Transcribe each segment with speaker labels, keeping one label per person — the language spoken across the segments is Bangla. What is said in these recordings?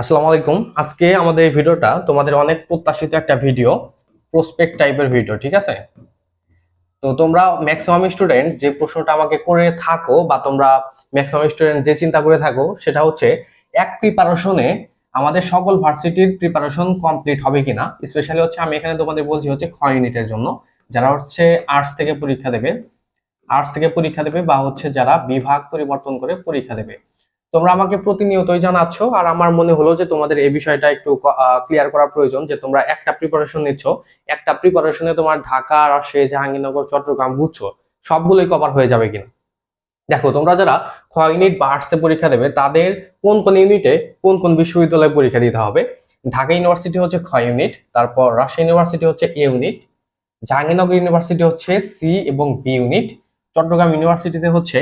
Speaker 1: আসসালামু আলাইকুম। আজকে আমাদের এই ভিডিওটা তোমাদের অনেক প্রত্যাশিত একটা ভিডিও প্রসপেক্ট টাইপের ভিডিও, ঠিক আছে? তো তোমরা ম্যাক্সিমাম স্টুডেন্ট যে প্রশ্নটা আমাকে করে থাকো বা তোমরা ম্যাক্সিমাম স্টুডেন্ট যে চিন্তা করে থাকো, সেটা হচ্ছে এক প্রিপারেশনে আমাদের সকল ভার্সিটির প্রিপারেশন কমপ্লিট হবে কিনা? স্পেশালি হচ্ছে আমি এখানে তোমাদের বলছি হচ্ছে খ ইউনিটের জন্য। যারা হচ্ছে আর্টস থেকে পরীক্ষা দেবে আর্টস থেকে পরীক্ষা দেবে বা হচ্ছে যারা বিভাগ পরিবর্তন করে পরীক্ষা দেবে। তোমরা আমাকে প্রতিনিয়তই জানাচ্ছ আর আমার মনে হলো যে তোমাদের এই বিষয়টা একটু ক্লিয়ার করা প্রয়োজন যে তোমরা একটা প্রিপারেশন নিচ্ছ, একটা প্রিপারেশনে তোমার ঢাকা, রাজশাহী, জাহাঙ্গীরনগর, চট্টগ্রাম, বুঝছ? সবগুলোই কভার হয়ে যাবে কিনা? দেখো, তোমরা যারা খ ইউনিট বা আর্টসে পরীক্ষা দেবে, তাদের কোন কোন ইউনিটে কোন কোন বিশ্ববিদ্যালয়ে পরীক্ষা দিতে হবে? ঢাকা ইউনিভার্সিটি হচ্ছে খ ইউনিট তারপর রাজশাহী ইউনিভার্সিটি হচ্ছে এ ইউনিট জাহাঙ্গীরনগর ইউনিভার্সিটি হচ্ছে সি এবং বি ইউনিট চট্টগ্রাম ইউনিভার্সিটিতে হচ্ছে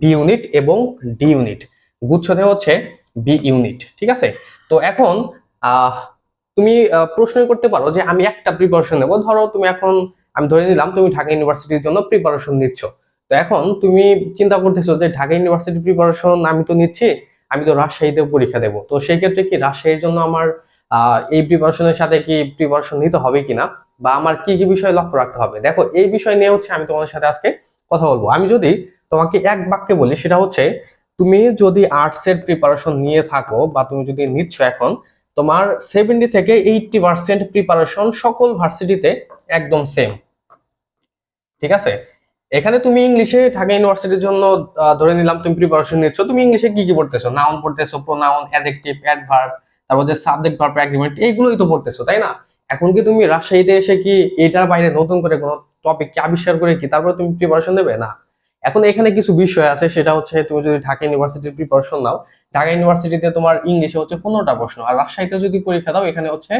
Speaker 1: বি ইউনিট এবং ডি ইউনিট গুচ্ছতে হচ্ছে বি ইউনিট ঠিক আছে? তো এখন তুমি প্রশ্ন করতে পারো যে আমি একটা প্রিপারেশন নেব। ধরো তুমি এখন, আমি ধরে নিলাম তুমি ঢাকা ইউনিভার্সিটির জন্য প্রিপারেশন নিচ্ছ। তো এখন তুমি চিন্তা করতেছো যে ঢাকা ইউনিভার্সিটি প্রিপারেশন আমি তো নিচ্ছি, আমি তো রাজশাহীতে পরীক্ষা দেবো। তো সেই ক্ষেত্রে কি রাজশাহীর জন্য আমার এই প্রিপারেশনের সাথে কি প্রিপারেশন নিতে হবে কিনা? বা আমার কি কি বিষয় লক্ষ্য রাখতে হবে? দেখো, এই বিষয় নিয়ে হচ্ছে আমি তোমাদের সাথে আজকে কথা বলব। আমি যদি তোমাকে এক বাক্যে বলি, সেটা হচ্ছে তুমি যদি আর্টস এর প্রিপারেশন নিয়ে থাকো বা তুমি যদি নিচ্ছ এখন, তোমার সেভেন্টি থেকে এইটটি পার্সেন্ট প্রিপারেশন সকল ভার্সিটিতে একদম সেম ঠিক আছে? এখানে তুমি ইংলিশে ঢাকা ইউনিভার্সিটির জন্য ধরে নিলাম তুমি প্রিপারেশন নিচ্ছ, তুমি ইংলিশে কি কি পড়তেছো? নাউন পড়তেছো প্রোনাউন অ্যাডজেক্টিভ অ্যাডভার্ব তারপর যে সাবজেক্ট ভার্ব অ্যাগ্রিমেন্ট এইগুলোই তো পড়তেছো, তাই না? এখন কি তুমি রাজশাহীতে এসে কি এটার বাইরে নতুন করে কোনো টপিক কি আবিষ্কার করে কি? তারপরে তুমি প্রিপারেশন দেবে? না। এখন এখানে কিছু বিষয় আছে, সেটা হচ্ছে তুমি যদি ঢাকা ইউনিভার্সিটির প্রিপারেশন নাও, ঢাকা ইউনিভার্সিটিতে তোমার ইংলিশে হচ্ছে পনেরোটা প্রশ্ন, আর রাজশাহীতে যদি পরীক্ষা দাও, এখানে হচ্ছে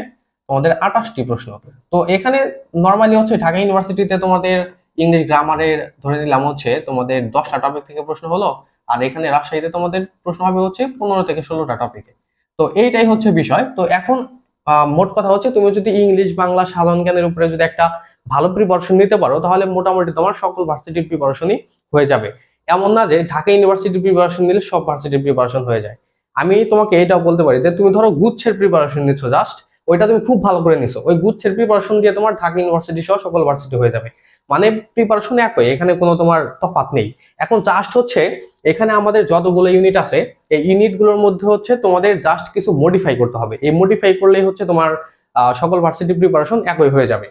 Speaker 1: তোমাদের আঠাশটি প্রশ্ন। তো এখানে নর্মালি হচ্ছে ঢাকা ইউনিভার্সিটিতে তোমাদের ইংলিশ গ্রামারের ধরে নিলাম হচ্ছে তোমাদের দশটা টপিক থেকে প্রশ্ন হলো, আর এখানে রাজশাহীতে তোমাদের প্রশ্ন হবে হচ্ছে পনেরো থেকে ষোলোটা টপিকে তো এইটাই হচ্ছে বিষয়। তো এখন মোট কথা হচ্ছে তুমি যদি ইংলিশ বাংলা, সাধারণ জ্ঞানের উপরে যদি একটা ভালো প্রিপারেশন নিতে পারো, তাহলে মোটামুটি তোমার সকল ভার্সিটির প্রিপারেশনই হয়ে যাবে। এমন না যে ঢাকা ইউনিভার্সিটির প্রিপারেশন নিলে সব ভার্সিটির প্রিপারেশন হয়ে যায়। আমি তোমাকে এটাও বলতে পারি যে তুমি ধরো গুচ্ছের প্রিপারেশন নিচ্ছ জাস্ট ওইটা তুমি খুব ভালো করে নিছো। ওই গুচ্ছের প্রিপারেশন দিয়ে তোমার ঢাকা ইউনিভার্সিটি সহ সকল ভার্সিটি হয়ে যাবে। মানে প্রিপারেশন একই, এখানে কোনো তোমার তফাত নেই। এখন জাস্ট হচ্ছে, এখানে আমাদের যতগুলো ইউনিট আছে, এই ইউনিটগুলোর মধ্যে হচ্ছে তোমাদের জাস্ট কিছু মডিফাই করতে হবে। এই মডিফাই করলেই হচ্ছে তোমার সকল ভার্সিটি প্রিপারেশন একই হয়ে যাবে।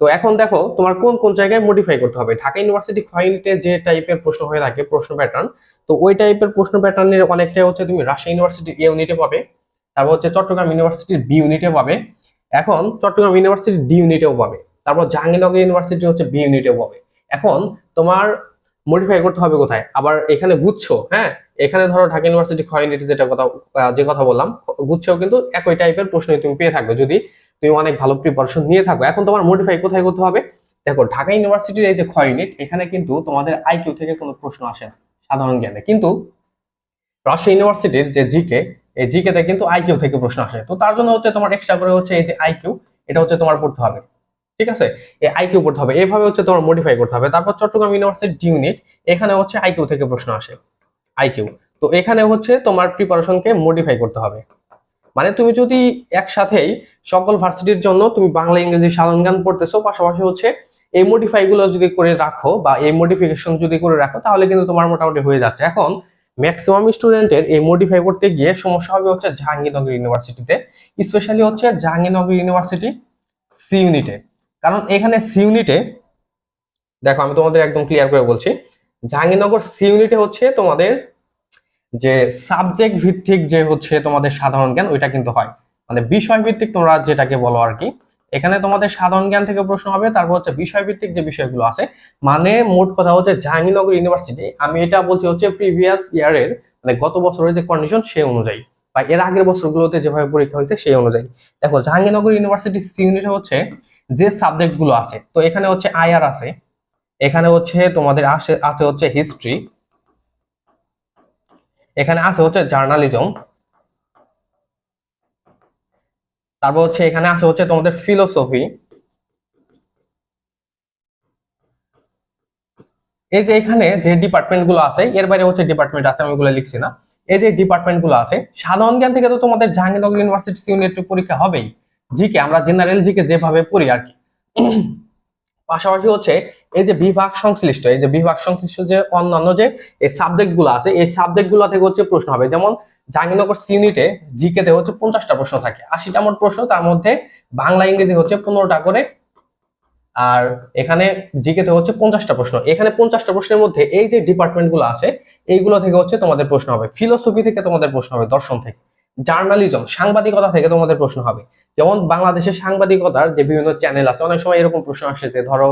Speaker 1: তো এখন দেখো, তোমার কোন কোন জায়গায় মডিফাই করতে হবে? ঢাকা ইউনিভার্সিটি খ ইউনিটে যে টাইপের প্রশ্ন হয়ে থাকে, প্রশ্ন প্যাটার্ন তো ওই টাইপের প্রশ্ন প্যাটার্নের অনেকটাই হচ্ছে তুমি রাজশাহী ইউনিভার্সিটি এ ইউনিটে পাবে, তারপর হচ্ছে চট্টগ্রাম ইউনিভার্সিটির বি ইউনিটে পাবে, এখন চট্টগ্রাম ইউনিভার্সিটি ডি ইউনিটেও পাবে, তারপর জাহাঙ্গীরনগর ইউনিভার্সিটি হচ্ছে বি ইউনিটেও পাবে। এখন তোমার মডিফাই করতে হবে কোথায়? আবার এখানে গুচ্ছ হ্যাঁ? এখানে ধরো ঢাকা ইউনিভার্সিটি খ যেটা কথা যে কথা বললাম, গুচ্ছেও কিন্তু একই টাইপের প্রশ্নই তুমি পেয়ে থাকবে। যদি তুমি অনেক ভালো প্রিপারেশন নিয়ে থাকো। এখন তোমার মডিফাই কোথায় করতে হবে? দেখো, ঢাকা ইউনিভার্সিটির এই যে খ ইউনিট এখানে কিন্তু তোমাদের আইকিউ থেকে কোনো প্রশ্ন আসে না, সাধারণ জ্ঞানে। কিন্তু রাজশাহী ইউনিভার্সিটির যে জিকে এই জিকে তে কিন্তু আইকিউ থেকে প্রশ্ন আসে। তো তার জন্য হচ্ছে তোমার এক্সট্রা করে হচ্ছে এই যে আইকিউ এটা হচ্ছে তোমার পড়তে হবে। ঠিক আছে? এই আইকিউ পড়তে হবে। এইভাবে হচ্ছে তোমার মডিফাই করতে হবে। তারপর চট্টগ্রাম ইউনিভার্সিটি ইউনিট এখানে হচ্ছে আইকিউ থেকে প্রশ্ন আসে। আইকিউ তো এখানে হচ্ছে তোমার প্রিপারেশনকে মডিফাই করতে হবে। মানে তুমি যদি একসাথেই সকল ভার্সিটির জন্য তুমি বাংলা, ইংরেজি সাধারণ জ্ঞান পড়তেছো, পাশাপাশি হচ্ছে এই মডিফাই গুলো যদি করে রাখো বা এই মডিফিকেশন যদি করে রাখো, তাহলে কিন্তু তোমার মোটামুটি হয়ে যাচ্ছে। এখন ম্যাক্সিমাম স্টুডেন্টের এই মডিফাই করতে গিয়ে সমস্যা হবে হচ্ছে জাহাঙ্গীরনগর ইউনিভার্সিটিতে স্পেশালি হচ্ছে জাহাঙ্গীরনগর ইউনিভার্সিটি সি ইউনিটে কারণ এখানে সি ইউনিটে দেখো আমি তোমাদের একদম ক্লিয়ার করে বলছি, জাহাঙ্গীরনগর সি ইউনিটে হচ্ছে তোমাদের যে সাবজেক্ট ভিত্তিক যে হচ্ছে তোমাদের সাধারণ জ্ঞান, ওইটা কিন্তু হয়। মানে বিষয় ভিত্তিক তোমরা যেটাকে বলো আর কি। এখানে তোমাদের সাধারণ জ্ঞান থেকে প্রশ্ন হবে, তারপর হচ্ছে বিষয় ভিত্তিক যে বিষয়গুলো আছে মানে মোট কথা হচ্ছে জাহাঙ্গীরনগর ইউনিভার্সিটি, আমি এটা বলছি হচ্ছে প্রিভিয়াস ইয়ারের মানে গত বছরের যে কন্ডিশন সেই অনুযায়ী, বা এর আগের বছরগুলোতে যেভাবে পরীক্ষা হয়েছে সেই অনুযায়ী। দেখো, জাহাঙ্গীরনগর ইউনিভার্সিটি সি হচ্ছে যে সাবজেক্টগুলো আছে, তো এখানে হচ্ছে আইআর আছে, এখানে হচ্ছে তোমাদের আসে, আছে হচ্ছে হিস্ট্রি এখানে আছে হচ্ছে জার্নালিজম তারপর হচ্ছে এখানে আছে হচ্ছে তোমাদের ফিলোসফি এই যে এখানে যে ডিপার্টমেন্টগুলো আছে, এর বাইরে হচ্ছে ডিপার্টমেন্ট আছে, আমি ওগুলো লিখছি না। এই যে ডিপার্টমেন্টগুলো আছে, সাধারণ জ্ঞান থেকে তো তোমাদের জাহাঙ্গীরনগর ইউনিভার্সিটি ইউনিট পরীক্ষা হবেই। জিকে আমরা জেনারেল জিকে যেভাবে পড়ি আর কি। পাশাপাশি হচ্ছে এই যে বিভাগ সংশ্লিষ্ট, এই যে বিভাগ সংশ্লিষ্ট যে অন্যান্য যে, এই সাবজেক্টগুলো আছে, এই সাবজেক্টগুলো থেকে হচ্ছে প্রশ্ন হবে। যেমন জাহাঙ্গীরনগর ইউনিটে জিকে তে হচ্ছে পঞ্চাশটা প্রশ্ন থাকে। আশিটা মোট প্রশ্ন, তার মধ্যে বাংলা, ইংরেজি হচ্ছে পনেরোটা করে। আর এখানে জিকে তে হচ্ছে পঞ্চাশটা প্রশ্ন। এখানে পঞ্চাশটা প্রশ্নের মধ্যে এই যে ডিপার্টমেন্টগুলো আছে, এইগুলো থেকে হচ্ছে তোমাদের প্রশ্ন হবে। ফিলোসফি থেকে তোমাদের প্রশ্ন হবে, দর্শন থেকে। জার্নালিজম সাংবাদিকতা থেকে তোমাদের প্রশ্ন হবে। যেমন বাংলাদেশের সাংবাদিকতার যে বিভিন্ন চ্যানেল আছে, অনেক সময় এরকম প্রশ্ন আসছে যে, ধরো,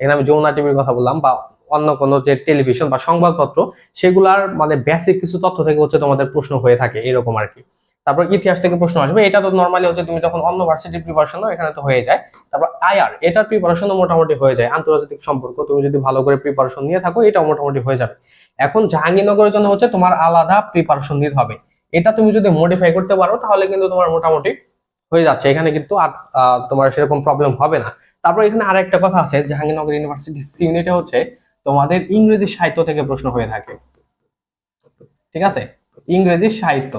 Speaker 1: এখানে আমি যমুনা টিভির কথা বললাম বা অন্য কোনো যে টেলিভিশন বা সংবাদপত্র, সেগুলার মানে বেসিক কিছু তথ্য থেকে হচ্ছে তোমাদের প্রশ্ন হয়ে থাকে, এরকম আর কি। তারপর ইতিহাস থেকে প্রশ্ন আসবে, এটা তো নর্মালি হচ্ছে তুমি যখন অন্য ভার্সিটির প্রিপারেশন এখানে তো হয়ে যায়। তারপর আইআর, এটার প্রিপারেশনও মোটামুটি হয়ে যায়, আন্তর্জাতিক সম্পর্ক, তুমি যদি ভালো করে প্রিপারেশন নিয়ে থাকো, এটাও মোটামুটি হয়ে যাবে। এখন জাহাঙ্গীরনগরের জন্য হচ্ছে তোমার আলাদা প্রিপারেশন নিতে হবে। এটা তুমি যদি মডিফাই করতে পারো, তাহলে কিন্তু তোমার মোটামুটি হয়ে যাচ্ছে। এখানে কিন্তু আর তোমার সেরকম প্রবলেম হবে না। তারপর এখানে আরেকটা কথা আছে, জাহাঙ্গীরনগর ইউনিভার্সিটি ইউনিটে হচ্ছে তোমাদের ইংরেজি সাহিত্য থেকে প্রশ্ন হয়ে থাকে। ঠিক আছে? ইংরেজি সাহিত্য।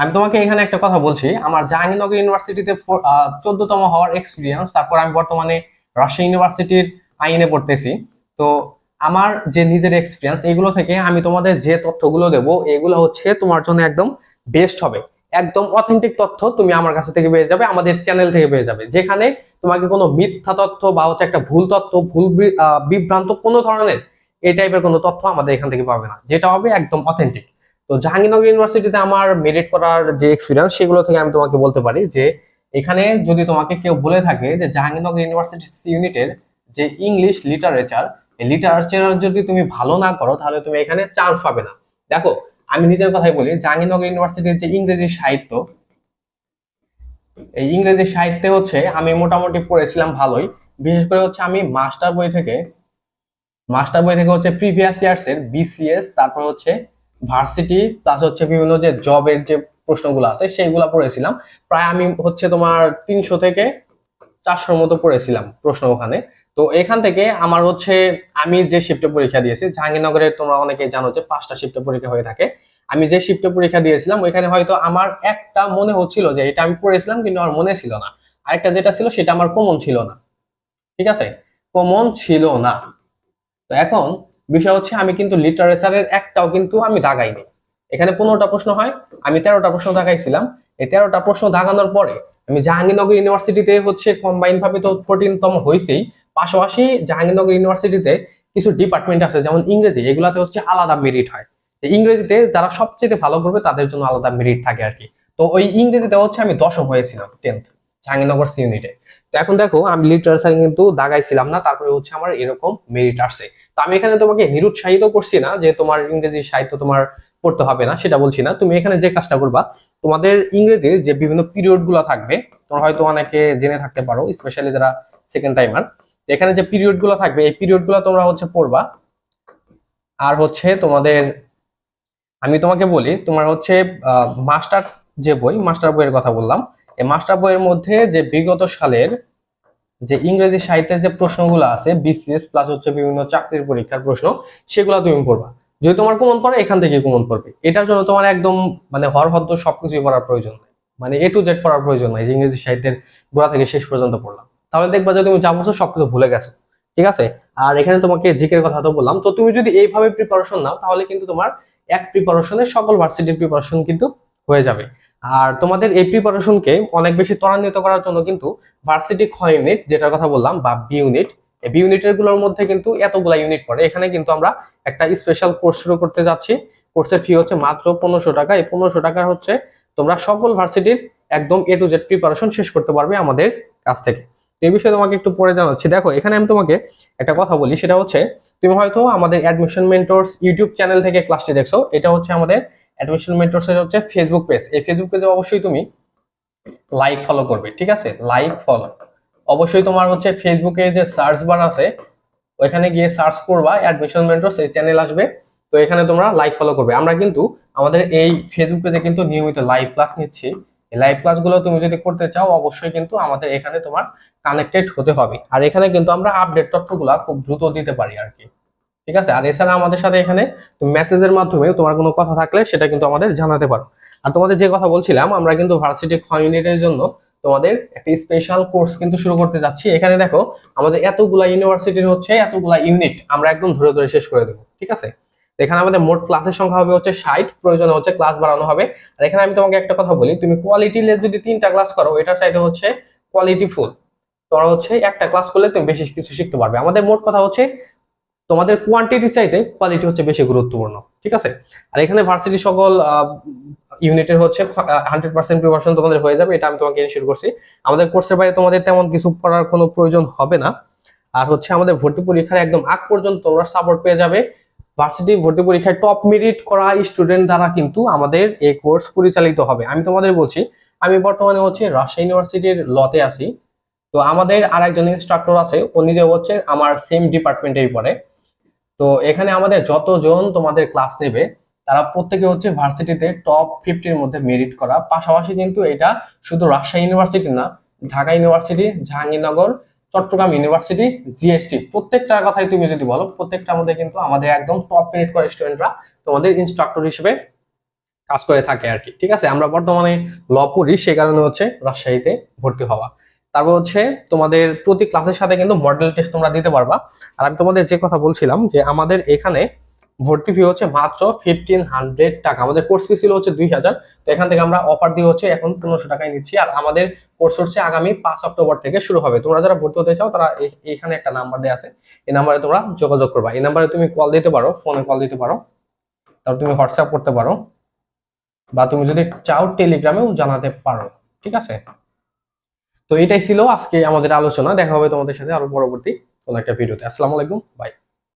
Speaker 1: আমি তোমাকে এখানে একটা কথা বলছি, আমার জাহাঙ্গীরনগর ইউনিভার্সিটিতে চোদ্দতম হওয়ার এক্সপিরিয়েন্স তারপর আমি বর্তমানে রাজশাহী ইউনিভার্সিটির আইনে পড়তেছি। তো আমার যে নিজের এক্সপিরিয়েন্স এগুলো থেকে আমি তোমাদের যে তথ্যগুলো দেবো, এগুলো হচ্ছে তোমার জন্য একদম বেস্ট হবে। একদম অথেন্টিক তথ্য তুমি আমার কাছে থেকে পেয়ে যাবে, আমাদের চ্যানেল থেকে পেয়ে যাবে। যেখানে তোমাকে কোনো মিথ্যা তথ্য বা হচ্ছে একটা ভুল তথ্য, ভুল বিভ্রান্ত কোনো ধরনের এই টাইপের কোনো তথ্য আমাদের এখান থেকে পাবে না, যেটা হবে একদম অথেন্টিক তো জাহাঙ্গীরনগর ইউনিভার্সিটিতে আমার মেরিট করার যে এক্সপিরিয়েন্স সেগুলো থেকে আমি তোমাকে বলতে পারি যে, এখানে যদি তোমাকে কেউ বলে থাকে যে জাহাঙ্গীরনগর ইউনিভার্সিটি ইউনিটের যে ইংলিশ লিটারেচার লিটারেচার যদি তুমি ভালো না করো, তাহলে তুমি এখানে চান্স পাবে না। দেখো আমি নিজের কথাই বলি, জাহাঙ্গীরনগর ইউনিভার্সিটির যে ইংরেজি সাহিত্য, এই ইংরেজি সাহিত্যে হচ্ছে আমি মোটামুটি পড়েছিলাম ভালোই। বিশেষ করে হচ্ছে আমি মাস্টার বই থেকে, মাস্টার বই থেকে হচ্ছে প্রিভিয়াস ইয়ার্স এর বিসিএস তারপর হচ্ছে ভার্সিটি প্লাস হচ্ছে বিভিন্ন যে জবের যে প্রশ্নগুলো আছে, সেইগুলো পড়েছিলাম। প্রায় আমি হচ্ছে তোমার তিনশো থেকে চারশোর মতো পড়েছিলাম প্রশ্ন ওখানে। তো এখান থেকে আমার হচ্ছে, আমি যে শিফটে পরীক্ষা দিয়েছি, জাহাঙ্গীরনগরে তোমরা অনেকে জানো যে পাঁচটা শিফটে পরীক্ষা হয়ে থাকে। আমি যে শিফটে পরীক্ষা দিয়েছিলাম, ওইখানে হয়তো আমার একটা মনে হচ্ছিল যে এটা আমি পড়েছিলাম, কিন্তু আমার মনে ছিল না। আরেকটা যেটা ছিল, সেটা আমার কমন ছিল না। ঠিক আছে? কমন ছিল না। তো এখন বিষয় হচ্ছে, আমি কিন্তু লিটারেচারের একটাও কিন্তু আমি দাগাইনি। এখানে পনেরোটা প্রশ্ন হয়, আমি তেরোটা প্রশ্ন দাগাইছিলাম। এই তেরোটা প্রশ্ন দাগানোর পরে আমি জাহাঙ্গীরনগর ইউনিভার্সিটিতে হচ্ছে কম্বাইন ভাবে তো ফোরটিনতম হয়েছেই পাশাপাশি জাহাঙ্গীরনগর ইউনিভার্সিটিতে কিছু ডিপার্টমেন্ট আছে, যেমন ইংরেজি, এগুলাতে হচ্ছে আলাদা মেরিট হয়। ইংরেজিতে যারা সবচেয়ে ভালো করবে তাদের জন্য আলাদা মেরিট থাকে আর কি। তো ওই ইংরেজিতে হচ্ছে আমি দশম হয়েছিলাম টেন্থ জাহাঙ্গীরনগর ইউনিটে তো এখন দেখো, আমি লিটারেচার কিন্তু দাগাইছিলাম না, তারপরে হচ্ছে আমার এরকম মেরিট আসছে। তো আমি এখানে তোমাকে নিরুৎসাহিত করছি না যে তোমার ইংরেজি সাহিত্য তোমার পড়তে হবে না, সেটা বলছি না। তুমি এখানে যে কাজটা করবা, তোমাদের ইংরেজির যে বিভিন্ন পিরিয়ডগুলো থাকবে, তোমরা হয়তো অনেকে জেনে থাকতে পারো স্পেশালি যারা সেকেন্ড টাইমার এখানে যে পিরিয়ডগুলো থাকবে, এই পিরিয়ডগুলো তোমরা হচ্ছে পড়বা। আর হচ্ছে তোমাদের, আমি তোমাকে বলি, তোমার হচ্ছে মাস্টার যে বই মাস্টার বইয়ের কথা বললাম, এই মাস্টার বইয়ের মধ্যে যে বিগত সালের যে ইংরেজি সাহিত্যের যে প্রশ্নগুলো আছে বিসিএস প্লাস হচ্ছে বিভিন্ন চাকরির পরীক্ষার প্রশ্ন, সেগুলো তুমি পড়বা। যদি তোমার কমন পড়ে, এখান থেকে কমন পড়বে। এটার জন্য তোমার একদম মানে হরহদ্দ সবকিছুই পড়ার প্রয়োজন নাই। মানে এ টু জেড পড়ার প্রয়োজন নাই, যে ইংরেজি সাহিত্যের গোড়া থেকে শেষ পর্যন্ত পড়লাম। তাহলে দেখবা যে তুমি যা বলছো সবকিছু ভুলে গেছো। ঠিক আছে? আর এখানে তোমাকে জিকের কথা তো বললাম। তো তুমি যদি এইভাবে প্রিপারেশন নাও, তাহলে কিন্তু তোমার এক প্রিপারেশনে সকল ভার্সিটির প্রিপারেশন কিন্তু হয়ে যাবে। আর তোমাদের এই প্রিপারেশনকে অনেক বেশি ত্বরান্বিত করার জন্য কিন্তু ভার্সিটি খ ইউনিট যেটার কথা বললাম, বা বি ইউনিট বি ইউনিটেরগুলোর মধ্যে কিন্তু এতগুলা ইউনিট পড়ে। এখানে কিন্তু আমরা একটা স্পেশাল কোর্স শুরু করতে যাচ্ছি। কোর্সের ফি হচ্ছে মাত্র পনেরোশো টাকা। এই পনেরোশো টাকা হচ্ছে তোমরা সকল ভার্সিটির একদম এ টু জেড প্রিপারেশন শেষ করতে পারবে আমাদের কাছ থেকে। এই বিষয়ে তোমাকে একটু পরে জানাচ্ছি। দেখো, এখানে আমি তোমাকে একটা কথা বলি, সেটা হচ্ছে, তুমি হয়তো আমাদের অ্যাডমিশন মেন্টরস ইউটিউব চ্যানেল থেকে ক্লাসটি দেখছ, এটা হচ্ছে আমাদের অ্যাডমিশন মেন্টরস এর হচ্ছে ফেসবুক পেজ এই ফেসবুক পেজে অবশ্যই তুমি লাইক ফলো করবে, ঠিক আছে? লাইক ফলো অবশ্যই তোমার হচ্ছে ফেসবুকে যে সার্চ বার আছে, ওইখানে গিয়ে সার্চ করবা অ্যাডমিশন মেন্টরস এই চ্যানেল আসবে, তো এখানে তোমরা লাইক ফলো করবে। আমরা কিন্তু আমাদের এই ফেসবুক পেজে কিন্তু নিয়মিত লাইভ ক্লাস নিচ্ছি। লাইভ ক্লাসগুলো তুমি যদি করতে চাও, অবশ্যই কিন্তু আমাদের এখানে তোমার কানেক্টেড হতে হবে। আর এখানে কিন্তু আমরা আপডেট তথ্যগুলা খুব দ্রুত দিতে পারি আর কি। ঠিক আছে? আর এছাড়া আমাদের সাথে এখানে মেসেজের মাধ্যমে তোমার কোনো কথা থাকলে সেটা কিন্তু আমাদের জানাতে পারো। আর তোমাদের যে কথা বলছিলাম, আমরা কিন্তু ভার্সিটি ইউনিটের জন্য তোমাদের একটা স্পেশাল কোর্স কিন্তু শুরু করতে যাচ্ছি। এখানে দেখো, আমাদের এতগুলা ইউনিভার্সিটির হচ্ছে এতগুলা ইউনিট আমরা একদম ধরে ধরে শেষ করে দেবো। ঠিক আছে? এখানে আমাদের মোট ক্লাসের সংখ্যা হবে হচ্ছে ষাট, প্রয়োজন হচ্ছে ক্লাস বাড়ানো হবে। আর এখানে আমি তোমাকে একটা কথা বলি, তুমি কোয়ালিটি লেস যদি তিনটা ক্লাস করো এটার চাইতে হচ্ছে কোয়ালিটি ফুল তোমরা হচ্ছে একটা ক্লাস করলে তুমি বেশি কিছু শিখতে পারবে। আমাদের মোট কথা হচ্ছে, তোমাদের কোয়ান্টিটি চাইতে কোয়ালিটি হচ্ছে বেশি গুরুত্বপূর্ণ, ঠিক আছে? আর এখানে ভার্সিটি সকল ইউনিটের হচ্ছে হান্ড্রেড পার্সেন্ট প্রিপারেশন তোমাদের হয়ে যাবে, এটা আমি তোমাকে শুরু করছি। আমাদের কোর্সের বাইরে তোমাদের তেমন কিছু করার কোনো প্রয়োজন হবে না। আর হচ্ছে আমাদের ভর্তি পরীক্ষার একদম আগ পর্যন্ত তোমরা সাপোর্ট পেয়ে যাবে। ভার্সিটি ভর্তি পরীক্ষায় টপ মেরিট করা স্টুডেন্ট দ্বারা কিন্তু আমাদের এই কোর্স পরিচালিত হবে। আমি তোমাদের বলছি, আমি বর্তমানে হচ্ছে রাজশাহী ইউনিভার্সিটির লতে আছি। তো আমাদের আর একজন ইনস্ট্রাক্টর আছে ও নিজে হচ্ছে আমার সেম ডিপার্টমেন্টেই পড়ে। তো এখানে আমাদের যতজন তোমাদের ক্লাস নেবে, তারা প্রত্যেকে হচ্ছে ভার্সিটিতে টপ ফিফটির মধ্যে মেরিট করা। পাশাপাশি কিন্তু এটা শুধু রাজশাহী ইউনিভার্সিটি না, Dhaka university Jahangirnagar, Chattogram university GST প্রত্যেকটার কথাই তুমি যদি বলো প্রত্যেকটার মধ্যে কিন্তু আমাদের একদম টপ মেরিট করা স্টুডেন্টরা তোমাদের ইনস্ট্রাক্টর হিসেবে কাজ করে থাকে আর কি। ঠিক আছে? আমরা বর্তমানে ল পড়ি সে কারণে হচ্ছে রাজশাহীতে ভর্তি হওয়া। তারপর হচ্ছে তোমাদের প্রতি ক্লাসের সাথে কিন্তু মডেল টেস্ট তোমরা দিতে পারবা। আর আমি তোমাদের যে কথা বলছিলাম যে আমাদের এখানে ভর্তি ফি হচ্ছে মাত্র ফিফটিন হান্ড্রেড টাকা। আমাদের কোর্স ফি ছিল হচ্ছে দুই হাজার। তো এখান থেকে আমরা অফার দিয়ে হচ্ছে এখন পনেরোশো টাকায় নিচ্ছি। আর আমাদের কোর্স হচ্ছে আগামী পাঁচ অক্টোবর থেকে শুরু হবে। তোমরা যারা ভর্তি হতে চাও তারা এখানে একটা নাম্বার দেওয়া আছে। এই নাম্বারে তোমরা যোগাযোগ করবা। এই নাম্বারে তুমি কল দিতে পারো ফোনে কল দিতে পারো। তারপর তুমি হোয়াটসঅ্যাপ করতে পারো। বা তুমি যদি চাও টেলিগ্রামেও জানাতে পারো। ঠিক আছে? তো এটাই ছিল আজকে আমাদের আলোচনা। দেখা হবে তোমাদের সাথে আরও পরবর্তী কোনো একটা ভিডিওতে। আসসালামু আলাইকুম। বাই